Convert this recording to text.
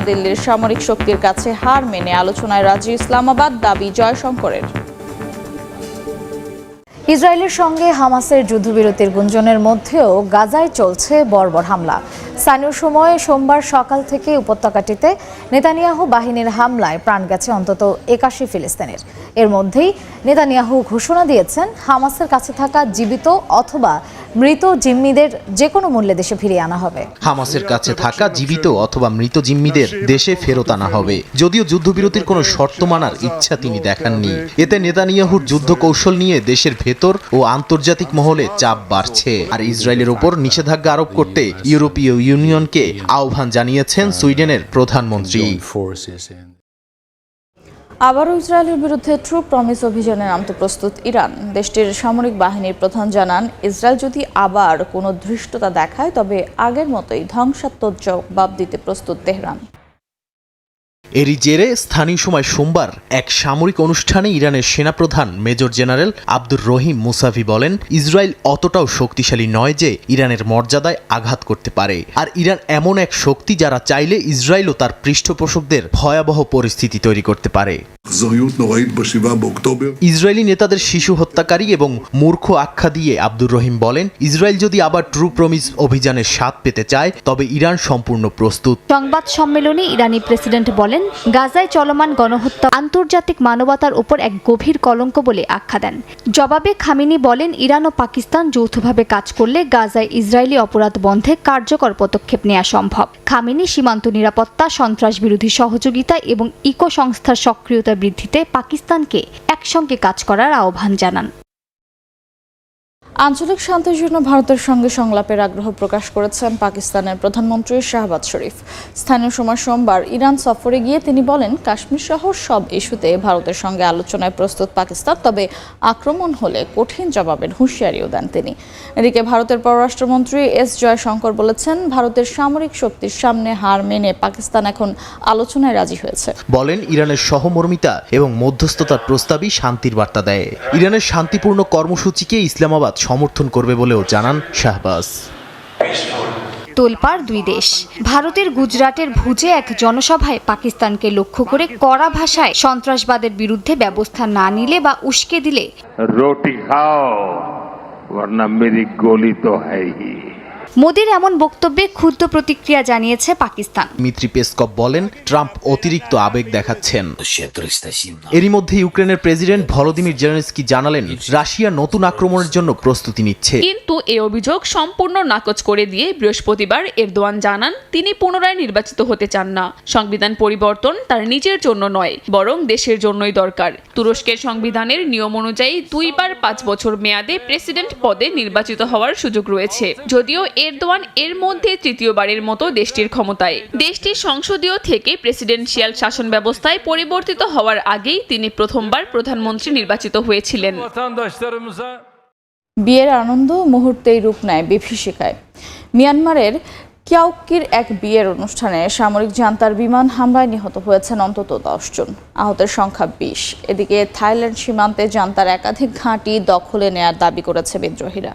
দিল্লির সামরিক শক্তির কাছে হার মেনে আলোচনায় রাজি ইসলামাবাদ দাবি জয়শঙ্করের। ইসরায়েলের সঙ্গে হামাসের যুদ্ধবিরতির গুঞ্জনের মধ্যেও গাজায় চলছে বর্বর হামলা। স্থানীয় সময়ে সোমবার সকাল থেকে উপত্যকাটিতে নেতানিয়াহু বাহিনীর হামলায় প্রাণ গেছে অন্তত একাশি ফিলিস্তিনের। এর মধ্যেই নেতানিয়াহু ঘোষণা দিয়েছেন, হামাসের কাছে থাকা জীবিত অথবা মৃত জিম্মিদের যে কোনো মূল্যে দেশে ফিরিয়ে আনা হবে। হামাসের কাছে থাকা জীবিত অথবা মৃত জিম্মিদের দেশে ফেরত আনা হবে। যদিও যুদ্ধবিরতির কোনো শর্ত মানার ইচ্ছা তিনি দেখাননি। এতে নেতানিয়াহুর যুদ্ধ কৌশল নিয়ে দেশের ভেতর ও আন্তর্জাতিক মহলে চাপ বাড়ছে। আর ইসরায়েলের ওপর নিষেধাজ্ঞা আরোপ করতে ইউরোপীয় ইউনিয়নকে আহ্বান জানিয়েছেন সুইডেনের প্রধানমন্ত্রী। আবারও ইসরায়েলের বিরুদ্ধে ট্রু প্রমিস অভিযানে নামতে প্রস্তুত ইরান। দেশটির সামরিক বাহিনীর প্রধান জানান, ইসরায়েল যদি আবার কোনো ধৃষ্টতা দেখায়, তবে আগের মতোই ধ্বংসাত্মক জবাব দিতে প্রস্তুত তেহরান। এরই জেরে স্থানীয় সময় সোমবার এক সামরিক অনুষ্ঠানে ইরানের সেনাপ্রধান major general Abdur Rahim Mousavi বলেন ইসরায়েল অতটাও শক্তিশালী নয় যে ইরানের মর্যাদায় আঘাত করতে পারে। আর ইরান এমন এক শক্তি যারা চাইলে ইসরায়েলও তার পৃষ্ঠপোষকদের ভয়াবহ পরিস্থিতি তৈরি করতে পারে। ইসরায়েলি নেতাদের শিশু হত্যাকারী এবং মূর্খ আখ্যা দিয়ে আব্দুর রহিম বলেন ইসরায়েল যদি আবার ট্রু প্রমিস অভিযানের স্বাদ পেতে চায় তবে ইরান সম্পূর্ণ প্রস্তুত। সংবাদ সম্মেলনে ইরানি প্রেসিডেন্ট বলেন গাজায় চলমান গণহত্যা আন্তর্জাতিক মানবতার উপর এক গভীর কলঙ্ক বলে আখ্যা দেন। জবাবে খামিনি বলেন, ইরান ও পাকিস্তান যৌথভাবে কাজ করলে গাজায় ইসরায়েলি অপরাধ বন্ধে কার্যকর পদক্ষেপ নেওয়া সম্ভব। খামিনি সীমান্ত নিরাপত্তা, সন্ত্রাস বিরোধী সহযোগিতা এবং ইকো সংস্থার সক্রিয়তা বৃদ্ধিতে পাকিস্তানকে একসঙ্গে কাজ করার আহ্বান জানান। আঞ্চলিক শান্তির জন্য ভারতের সঙ্গে সংলাপের আগ্রহ প্রকাশ করেছেন পাকিস্তানের প্রধানমন্ত্রী শাহবাজ শরীফ। স্থানীয় সময় সোমবার ইরান সফরে গিয়ে তিনি বলেন, কাশ্মীর সহ সব ইস্যুতে ভারতের সঙ্গে আলোচনায় প্রস্তুত পাকিস্তান, তবে আক্রমণ হলে কঠিন জবাবের হুঁশিয়ারিও দেন তিনি। এদিকে ভারতের পররাষ্ট্রমন্ত্রী এস জয়শঙ্কর বলেছেন, ভারতের সামরিক শক্তির সামনে হার মেনে পাকিস্তান এখন আলোচনায় রাজি হয়েছে। বলেন, ইরানের সহমর্মিতা এবং মধ্যস্থতার প্রস্তাবই শান্তির বার্তা দেয়। ইরানের শান্তিপূর্ণ কর্মসূচিকে ইসলামাবাদ সমর্থন করবে বলেও জানান শাহবাজ। তোলপাড় দুই দেশ। ভারতের গুজরাটের ভুজে এক জনসভায় পাকিস্তানকে লক্ষ্য করে কড়া ভাষায় সন্ত্রাসবাদের বিরুদ্ধে ব্যবস্থা না নিলে বা উস্কে দিলে। রোটি খাও মেরি গলি তো হ্যাঁ মোদির এমন বক্তব্যে ক্ষুদ্র প্রতিক্রিয়া জানিয়েছে পাকিস্তান। মিত্রি পেসকপ বলেন ট্রাম্প অতিরিক্ত আবেগ দেখাচ্ছেন। এরই মধ্যে ইউক্রেনের প্রেসিডেন্ট ভলোদিমির জেলেনস্কি জানালেন রাশিয়া নতুন আক্রমণের জন্য প্রস্তুতি নিচ্ছে। কিন্তু এ অভিযোগ সম্পূর্ণ নাকচ করে দিয়ে বৃহস্পতিবার এরদোয়ান জানান তিনি পুনরায় নির্বাচিত হতে চান না। সংবিধান পরিবর্তন তার নিজের জন্য নয় বরং দেশের জন্যই দরকার। তুরস্কের সংবিধানের নিয়ম অনুযায়ী দুইবার পাঁচ বছর মেয়াদে প্রেসিডেন্ট পদে নির্বাচিত হওয়ার সুযোগ রয়েছে। যদিও এরদোয়ান এর মধ্যে তৃতীয়বারের মতো দেশটির ক্ষমতায়। দেশটির সংসদীয় থেকে প্রেসিডেন্সিয়াল শাসন ব্যবস্থায় পরিবর্তিত হওয়ার আগেই তিনি প্রথমবার প্রধানমন্ত্রী নির্বাচিত হয়েছিলেন। বিয়ের আনন্দ মুহূর্তেই রূপ নেয় বিভীষিকায়। মিয়ানমারের কিয়াউকির এক বিয়ের অনুষ্ঠানে সামরিক জান্তার বিমান হামলায় নিহত হয়েছেন অন্তত জন। আহতের সংখ্যা বিশ। এদিকে থাইল্যান্ড সীমান্তে জান্তার একাধিক ঘাঁটি দখলে নেয়ার দাবি করেছে বিদ্রোহীরা।